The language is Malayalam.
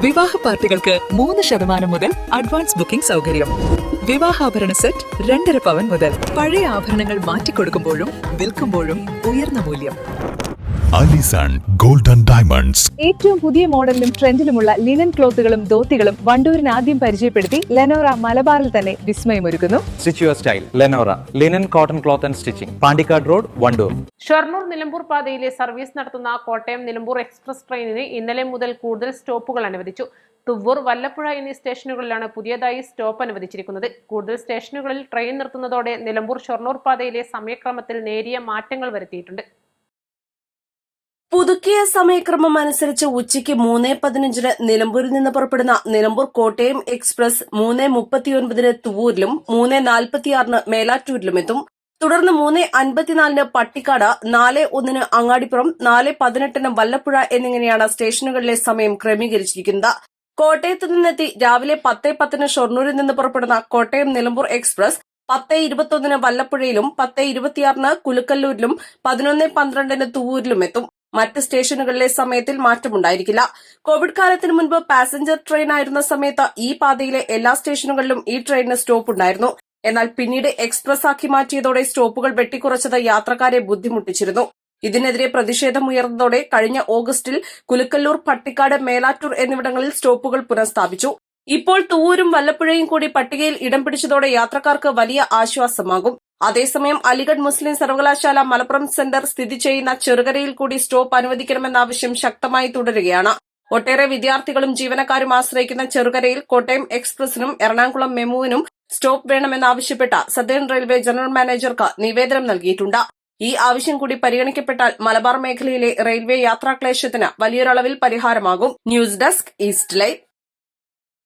വിവാഹ പാർട്ടികൾക്ക് മൂന്ന് ശതമാനം മുതൽ അഡ്വാൻസ് ബുക്കിംഗ് സൗകര്യം. വിവാഹാഭരണ സെറ്റ് രണ്ടര പവൻ മുതൽ പഴയ ആഭരണങ്ങൾ മാറ്റിക്കൊടുക്കുമ്പോഴും വിൽക്കുമ്പോഴും ഉയർന്ന മൂല്യം. അലിസൺ ഗോൾഡൻ ഡയമണ്ട്സ് ഏറ്റവും പുതിയ മോഡലിലും ട്രെൻഡിലുമുള്ള ലിനൻ ക്ലോത്തുകളും ധോത്തികളും വണ്ടൂരിന് ആദ്യം പരിചയപ്പെടുത്തി ലെനോറ മലബാറിൽ തന്നെ വിസ്മയമൊരുക്കുന്നു stitch your style Lenora linen cotton cloth and stitching Pandikkad road Wandoor Shoranur Nilambur പാതയിലെ സർവീസ് നടത്തുന്ന കോട്ടയം നിലമ്പൂർ എക്സ്പ്രസ് ട്രെയിനിന് ഇന്നലെ മുതൽ കൂടുതൽ സ്റ്റോപ്പുകൾ അനുവദിച്ചു. തുവ്വൂർ വല്ലപ്പുഴ എന്നീ സ്റ്റേഷനുകളിലാണ് പുതിയതായി സ്റ്റോപ്പ് അനുവദിച്ചിരിക്കുന്നത്. കൂടുതൽ സ്റ്റേഷനുകളിൽ ട്രെയിൻ നിർത്തുന്നതോടെ നിലമ്പൂർ ഷൊർണൂർ പാതയിലെ സമയക്രമത്തിൽ നേരിയ മാറ്റങ്ങൾ വരുത്തിയിട്ടുണ്ട്. പുതുക്കിയ സമയക്രമം അനുസരിച്ച് ഉച്ചയ്ക്ക് മൂന്ന് പതിനഞ്ചിന് നിലമ്പൂരിൽ നിന്ന് പുറപ്പെടുന്ന നിലമ്പൂർ കോട്ടയം എക്സ്പ്രസ് മൂന്ന് മുപ്പത്തിയൊൻപതിന് തുവൂരിലും മൂന്ന് നാൽപ്പത്തിയാറിന് മേലാറ്റൂരിലും എത്തും. തുടർന്ന് മൂന്ന് അൻപത്തിനാലിന് പട്ടിക്കാട് നാല് ഒന്നിന് അങ്ങാടിപ്പുറം നാല് പതിനെട്ടിന് വല്ലപ്പുഴ എന്നിങ്ങനെയാണ് സ്റ്റേഷനുകളിലെ സമയം ക്രമീകരിച്ചിരിക്കുന്നത്. കോട്ടയത്ത് നിന്നെത്തി രാവിലെ പത്ത് പത്തിന് ഷൊർണൂരിൽ നിന്ന് പുറപ്പെടുന്ന കോട്ടയം നിലമ്പൂർ എക്സ്പ്രസ് പത്ത് ഇരുപത്തൊന്നിന് വല്ലപ്പുഴയിലും പത്ത് ഇരുപത്തിയാറിന് കുലുക്കല്ലൂരിലും പതിനൊന്ന് പന്ത്രണ്ടിന് തുവൂരിലും എത്തും. മറ്റ് സ്റ്റേഷനുകളിലെ സമയത്തിൽ മാറ്റമുണ്ടായിരിക്കില്ല. കോവിഡ് കാലത്തിന് മുൻപ് പാസഞ്ചർ ട്രെയിൻ ആയിരുന്ന സമയത്ത് ഈ പാതയിലെ എല്ലാ സ്റ്റേഷനുകളിലും ഈ ട്രെയിനിന് സ്റ്റോപ്പ് ഉണ്ടായിരുന്നു. എന്നാൽ പിന്നീട് എക്സ്പ്രസ് ആക്കി മാറ്റിയതോടെ സ്റ്റോപ്പുകൾ വെട്ടിക്കുറച്ചത് യാത്രക്കാരെ ബുദ്ധിമുട്ടിച്ചിരുന്നു. ഇതിനെതിരെ പ്രതിഷേധമുയർന്നതോടെ കഴിഞ്ഞ ഓഗസ്റ്റിൽ കുലുക്കല്ലൂർ പട്ടിക്കാട് മേലാറ്റൂർ എന്നിവിടങ്ങളിൽ സ്റ്റോപ്പുകൾ പുനഃസ്ഥാപിച്ചു. ഇപ്പോൾ തൂവൂരും വല്ലപ്പുഴയും കൂടി പട്ടികയിൽ ഇടം പിടിച്ചതോടെ യാത്രക്കാർക്ക് വലിയ ആശ്വാസമാകും. അതേസമയം അലിഗഡ് മുസ്ലിം സർവകലാശാല മലപ്പുറം സെന്റർ സ്ഥിതി ചെയ്യുന്ന ചെറുകരയിൽ കൂടി സ്റ്റോപ്പ് അനുവദിക്കണമെന്ന ആവശ്യം ശക്തമായി തുടരുകയാണ്. ഒട്ടേറെ വിദ്യാർത്ഥികളും ജീവനക്കാരും ആശ്രയിക്കുന്ന ചെറുകരയിൽ കോട്ടയം എക്സ്പ്രസിനും എറണാകുളം മെമുവിനും സ്റ്റോപ്പ് വേണമെന്നാവശ്യപ്പെട്ട സദേൺ റെയിൽവേ ജനറൽ മാനേജർക്ക് നിവേദനം നൽകിയിട്ടുണ്ട്. ഈ ആവശ്യം കൂടി പരിഗണിക്കപ്പെട്ടാൽ മലബാർ മേഖലയിലെ റെയിൽവേ യാത്രാക്ലേശത്തിന് വലിയൊരളവിൽ പരിഹാരമാകും. News desk east live